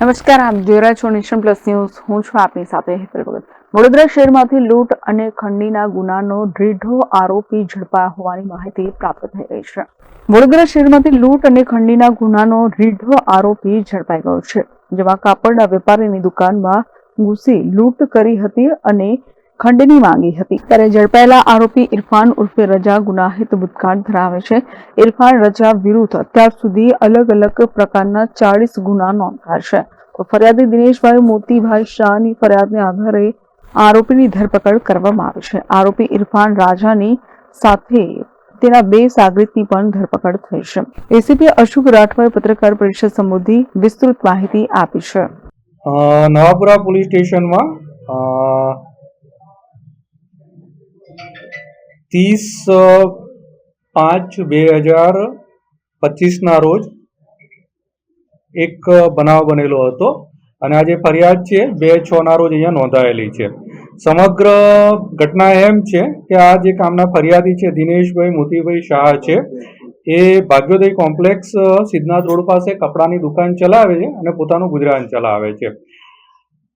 નમસ્કાર, આપ જોઈ રહ્યા છો નેશન પ્લસ ન્યૂઝ. હું છું આપની સાથે હેતલ ભગત. વડોદરા શહેરમાંથી લૂંટ અને ખંડીના ગુનાનો દૃઢો આરોપી ઝડપાયા હોવાની માહિતી પ્રાપ્ત થઈ રહી છે. વડોદરા શહેરમાંથી લૂંટ અને ખંડીના ગુનાનો દૃઢો આરોપી ઝડપાઈ ગયો છે. જેમાં કાપડના વેપારીની દુકાનમાં ઘૂસી લૂંટ કરી હતી અને ખંડણી માંગી હતી. ત્યારે ઝડપાયેલા આરોપી ઇરફાન ઉર્ફે રજા ગુનાહિત ભૂતકાળ ધરાવે છે. ઇરફાન રજા વિરુદ્ધ અત્યાર સુધી અલગ અલગ પ્રકારના ચાળીસ ગુના નોંધાયા છે તો ફરિયાદી દિનેશભાઈ મોતીભાઈ શાહની ફરિયાદને આધારે આરોપીની ધરપકડ કરવામાં આવી છે. આરોપી ઇરફાન રાજાની સાથે તેના બે સાગરીતની પણ ધરપકડ થઈ છે. એસીપી અશોક રાઠવાએ પત્રકાર પરિષદ સંબોધી વિસ્તૃત માહિતી આપી છે. નવાપુરા પોલીસ સ્ટેશનમાં ત્રીસ પાંચ બે હજાર પચીસના રોજ એક બનાવ બનેલો હતો અને આ જે ફરિયાદ છે બે છના રોજ અહીંયા નોંધાયેલી છે સમગ્ર ઘટના એમ છે કે આ જે કામના ફરિયાદી છે દિનેશભાઈ મોતીભાઈ શાહ છે એ ભાગ્યોદય કોમ્પ્લેક્સ સિદ્ધનાથ રોડ પાસે કપડાની દુકાન ચલાવે છે અને પોતાનું ગુજરાન ચલાવે છે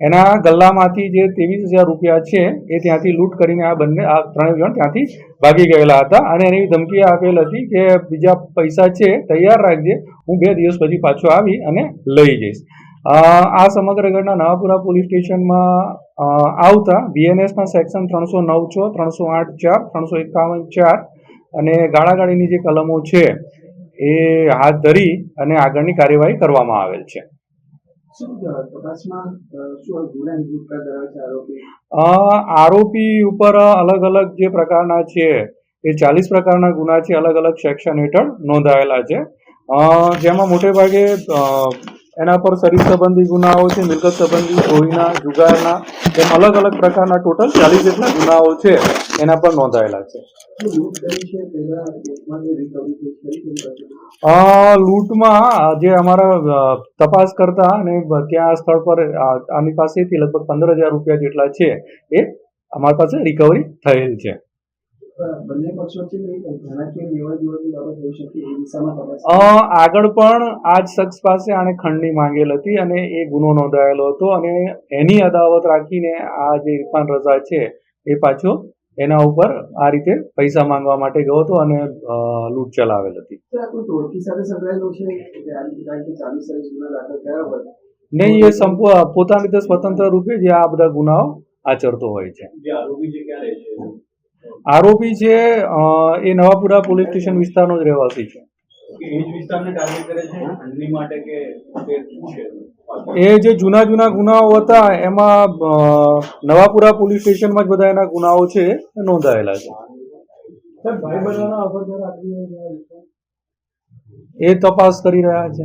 એના ગલ્લામાંથી જે ત્રેવીસ હજાર રૂપિયા છે, એ ત્યાંથી લૂંટ કરીને આ બંને, આ ત્રણેય જણ ત્યાંથી ભાગી ગયેલા હતા. અને એની ધમકી આપેલ હતી કે બીજા પૈસા છે, તૈયાર રાખજે, હું બે દિવસ પછી પાછો આવી અને લઈ જઈશ. આ સમગ્ર ઘટના નવાપુરા પોલીસ સ્ટેશનમાં આવતા બીએનએસના સેક્શન ત્રણસો નવ છ, ત્રણસો આઠ ચાર, ત્રણસો એકાવન ચાર અને ગાળાગાળીની જે કલમો છે, એ હાથ ધરી અને આગળની કાર્યવાહી કરવામાં આવેલ છે. આરોપી? ઉપર અલગ અલગ જે પ્રકારના છે, એ ચાલીસ પ્રકારના ગુના છે અલગ અલગ સેક્શન હેઠળ નોંધાયેલા છે. જેમાં મોટે ભાગે એના પર શરીર સંબંધી ગુનાઓ છે, મિલકત સંબંધી ચોરીના જુગારના એમ અલગ અલગ પ્રકારના ટોટલ ચાલીસ જેટલા ગુનાઓ છે, એના પર નોંધાયેલા છે. લૂંટમાં જે અમારા તપાસ કરતા અને ત્યાં સ્થળ પર આની પાસેથી લગભગ પંદર હજાર રૂપિયા જેટલા છે, એ અમારી પાસે રિકવરી થયેલ છે. બંને પક્ષોથી કંઈક નાણાકીય લેવડ દેવડની બાબત હોઈ શકે એ દિશામાં તપાસ અ, આગળ પણ આ જ શખ્સ પાસે આને ખંડની માંગેલ હતી અને એ ગુનો નોંધાયેલો હતો અને એની અદાવત રાખીને આ જે ઇરફાન રઝા છે એ પાછો એના ઉપર આ રીતે પૈસા માંગવા માટે ગયો હતો અને લૂંટ ચલાવેલ હતી. નહીં એ સંપૂ પોતાની રીતે સ્વતંત્ર રૂપે જે આ બધા ગુનાઓ આચરતો હોય છે. જે આરોપી છે એ નવાપુરા પોલીસ સ્ટેશન વિસ્તારનો જ રહેવાસી છે. એ જ જૂના જૂના ગુનાઓ હતા એમાં નવાપુરા પોલીસ સ્ટેશનમાં જ બધા એના ગુનાઓ છે નોંધાયેલા છે? એ તપાસ કરી રહ્યા છે.